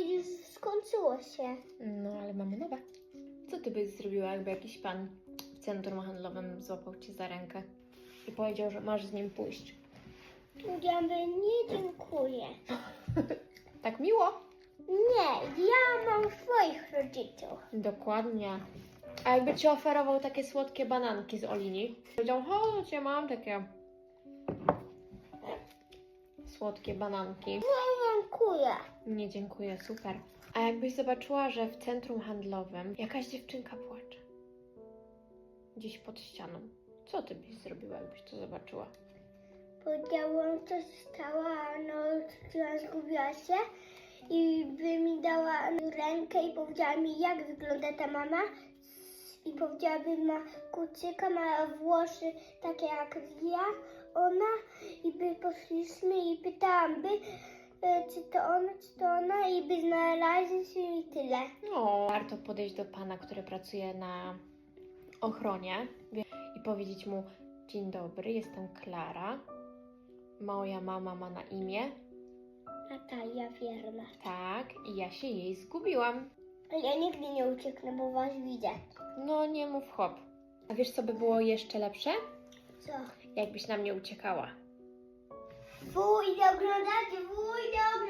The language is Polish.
już skończyło się. No, ale mamy nowe. Co ty byś zrobiła, jakby jakiś pan w centrum handlowym złapał cię za rękę i powiedział, że masz z nim pójść? Powiedziałam, nie dziękuję. Tak miło? Nie, ja mam swoich rodziców. Dokładnie. A jakby ci oferował takie słodkie bananki z Olini? Powiedział, chodź, ja mam takie słodkie bananki. Nie dziękuję. Nie dziękuję, super. A jakbyś zobaczyła, że w centrum handlowym jakaś dziewczynka płacze? Gdzieś pod ścianą. Co ty byś zrobiła, jakbyś to zobaczyła? Powiedziałam, co się stało, a no, ona zgubiła się i by mi dała rękę i powiedziała mi, jak wygląda ta mama. I powiedziałaby, ma kucyka, ma włosy takie jak ja, ona. I by poszliśmy i pytałam by, czy to ona, czy to ona i by znaleźli się i tyle. No, warto podejść do pana, który pracuje na ochronie i powiedzieć mu: Dzień dobry, jestem Klara. Moja mama ma na imię. Natalia wierna. Tak, i ja się jej zgubiłam. Ja nigdy nie ucieknę, bo was widzę. No, nie mów hop. A wiesz, co by było jeszcze lepsze? Co? Jakbyś na mnie uciekała. Pójdę oglądać, pójdę oglądać.